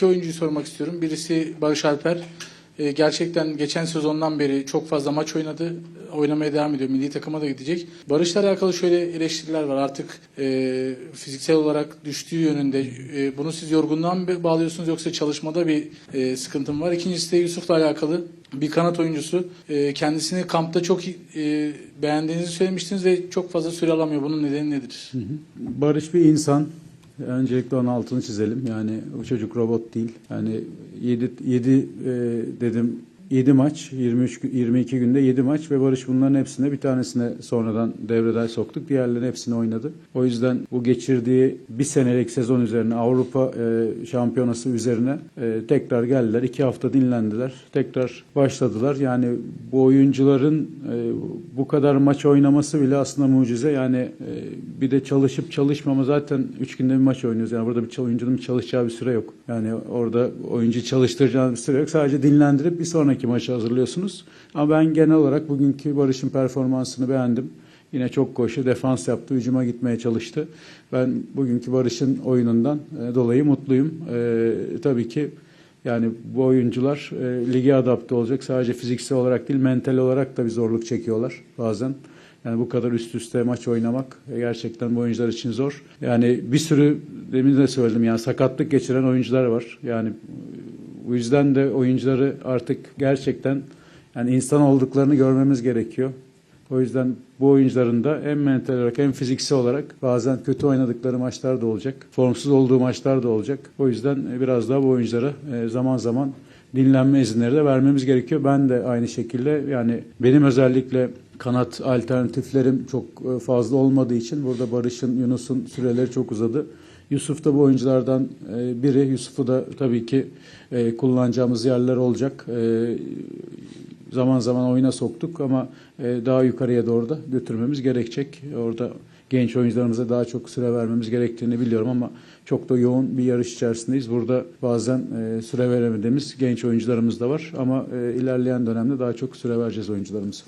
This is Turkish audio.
iki oyuncuyu sormak istiyorum. Birisi Barış Alper. E, gerçekten geçen sezondan beri çok fazla maç oynadı. Oynamaya devam ediyor. Milli takıma da gidecek. Barış'la alakalı şöyle eleştiriler var. Artık e, fiziksel olarak düştüğü yönünde. E, bunu siz yorgunluğa mı bağlıyorsunuz yoksa çalışmada bir e, sıkıntı mı var? İkincisi de Yusuf'la alakalı bir kanat oyuncusu. E, kendisini kampta çok e, beğendiğinizi söylemiştiniz ve çok fazla süre alamıyor. Bunun nedeni nedir? Barış bir insan. Öncelikle onun altını çizelim. Yani o çocuk robot değil. Yani 7 7 dedim 7 maç, 23 gü- 22 günde 7 maç ve Barış bunların hepsine bir tanesine sonradan devreden soktuk. Diğerlerinin hepsini oynadı. O yüzden bu geçirdiği bir senelik sezon üzerine Avrupa e, şampiyonası üzerine e, tekrar geldiler. iki hafta dinlendiler. Tekrar başladılar. Yani bu oyuncuların e, bu kadar maç oynaması bile aslında mucize. Yani e, bir de çalışıp çalışmama zaten 3 günde bir maç oynuyoruz. Yani burada bir oyuncunun çalışacağı bir süre yok. Yani orada oyuncu çalıştıracağı bir süre yok. Sadece dinlendirip bir sonraki maçı hazırlıyorsunuz. Ama ben genel olarak bugünkü Barış'ın performansını beğendim. Yine çok koşu, defans yaptı, hücuma gitmeye çalıştı. Ben bugünkü Barış'ın oyunundan e, dolayı mutluyum. E, tabii ki yani bu oyuncular e, lige adapte olacak. Sadece fiziksel olarak değil, mental olarak da bir zorluk çekiyorlar bazen. Yani bu kadar üst üste maç oynamak e, gerçekten bu oyuncular için zor. Yani bir sürü demin de söyledim yani sakatlık geçiren oyuncular var. Yani bu yüzden de oyuncuları artık gerçekten yani insan olduklarını görmemiz gerekiyor. O yüzden bu oyuncuların da hem mental olarak hem fiziksel olarak bazen kötü oynadıkları maçlar da olacak. Formsuz olduğu maçlar da olacak. O yüzden e, biraz daha bu oyunculara e, zaman zaman dinlenme izinleri de vermemiz gerekiyor. Ben de aynı şekilde yani benim özellikle kanat alternatiflerim çok e, fazla olmadığı için burada Barış'ın, Yunus'un süreleri çok uzadı. Yusuf da bu oyunculardan e, biri. Yusuf'u da tabii ki e, kullanacağımız yerler olacak. E, zaman zaman oyuna soktuk ama daha yukarıya doğru da götürmemiz gerekecek. Orada genç oyuncularımıza daha çok süre vermemiz gerektiğini biliyorum ama çok da yoğun bir yarış içerisindeyiz. Burada bazen süre veremediğimiz genç oyuncularımız da var ama ilerleyen dönemde daha çok süre vereceğiz oyuncularımıza.